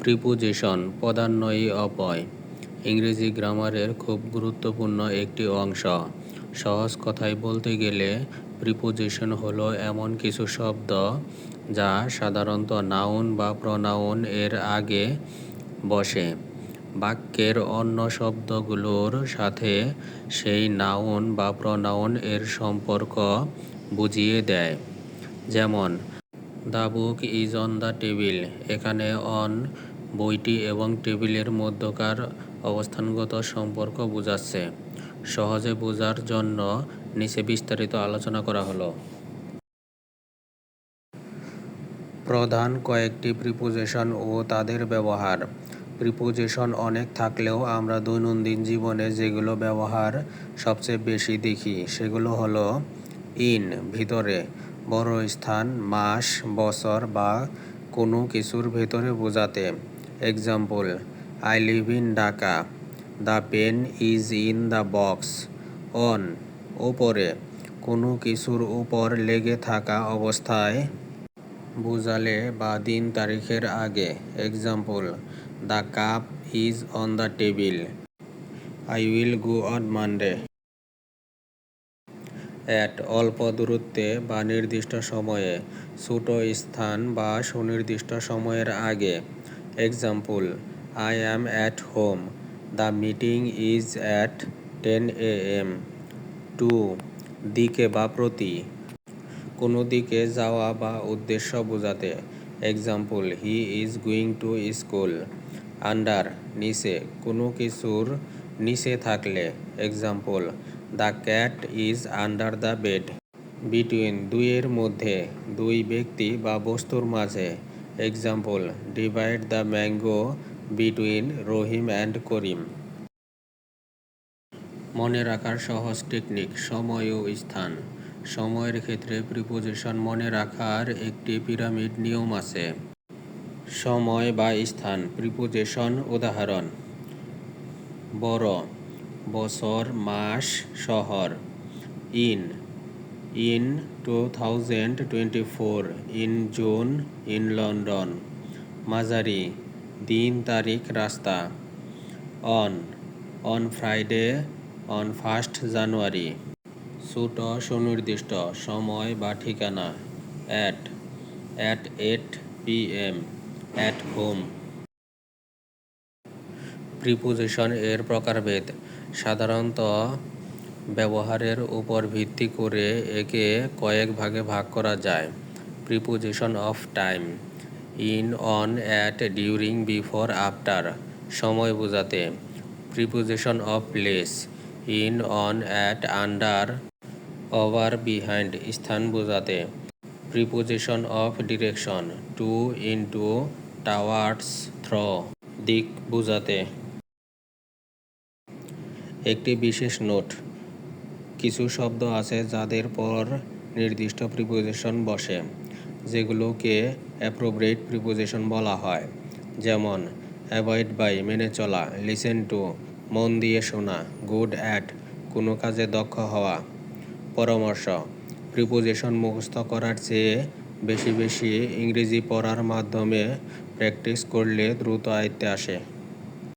Preposition পদান্বয়ী অপয়। ইংরেজি গ্রামারের খুব গুরুত্বপূর্ণ একটি অংশ। সহজ কথায় বলতে গেলে, প্রিপোজিশন হলো এমন কিছু শব্দ যা সাধারণত নাউন বা প্রনাউন এর আগে বসে। বাক্যের অন্য শব্দগুলোর সাথে সেই নাউন বা প্রনাউন এর সম্পর্ক বুঝিয়ে দেয়। যেমন, the book is on the table. এখানে অন বইটি এবং টেবিলের মধ্যকার অবস্থানগত সম্পর্ক বোঝাচ্ছে। সহজে বোঝার জন্য নিচে বিস্তারিত আলোচনা করা হলো। প্রধান কয়েকটি প্রিপোজিশন ও তাদের ব্যবহার। প্রিপোজিশন অনেক থাকলেও আমরা দৈনন্দিন জীবনে যেগুলো ব্যবহার সবচেয়ে বেশি দেখি সেগুলো হলো ইন, ভিতরে, বড় স্থান, মাস, বছর বা কোনো কিছুর ভেতরে বোঝাতে। Example I live in Dhaka the pen is in the box on ওপরে কোনো কিছুর উপর লেগে থাকা অবস্থায় বোঝালে বা দিন তারিখের আগে। Example the cup is on the table I will go on Monday at অল্প দূরত্বে বা নির্দিষ্ট সময়ে। ছোট স্থান বা সুনির্দিষ্ট সময়ের আগে। Example I am at home the meeting is at ten A M to দিকে বা প্রতি। কোনো দিকে যাওয়া বা উদ্দেশ্য বোঝাতে। Example he is going to school under নিচে, কোনো কিছুর নিচে থাকলে। Example the cat is under the bed between দুইয়ের মধ্যে, দুই ব্যক্তি বা বস্তুর মাঝে। Example divide the mango between Rahim and Karim মনে রাখার সহজ টেকনিক সময় ও স্থান। সময়ের ক্ষেত্রে প্রিপোজিশন মনে রাখার একটি পিরামিড নিয়ম আছে। সময় বা স্থান প্রিপোজিশন উদাহরণ। বড়, বছর, মাস, শহর। In in two thousand twenty four, in June, in London. মাঝারি, দিন, তারিখ, রাস্তা। On on Friday, on first January. ছোট সুনির্দিষ্ট। সময় বা ঠিকানা। At at eight P M, at home. Preposition এর প্রকারভেদ। সাধারণত ব্যবহারের উপর ভিত্তি করে একে কয়েক ভাগে ভাগ করা যায়। Preposition of time in on at during before after সময় বোঝাতে। Preposition of place in on at under over behind স্থান বোঝাতে। Preposition of direction to into towards through দিক বোঝাতে। একটি বিশেষ নোট কিছু শব্দ আছে যাদের পর নির্দিষ্ট প্রিপোজিশন বসে, যেগুলোকে অ্যাপ্রোপ্রিয়েট প্রিপোজিশন বলা হয়। যেমন অ্যাভয়েড বাই মেনে চলা লিসেন টু মন দিয়ে শোনা গুড অ্যাট কোনো কাজে দক্ষ হওয়া। পরামর্শ প্রিপোজিশন মুখস্থ করার চেয়ে বেশি বেশি ইংরেজি পড়ার মাধ্যমে প্র্যাকটিস করলে দ্রুত আয়ত্তে আসে।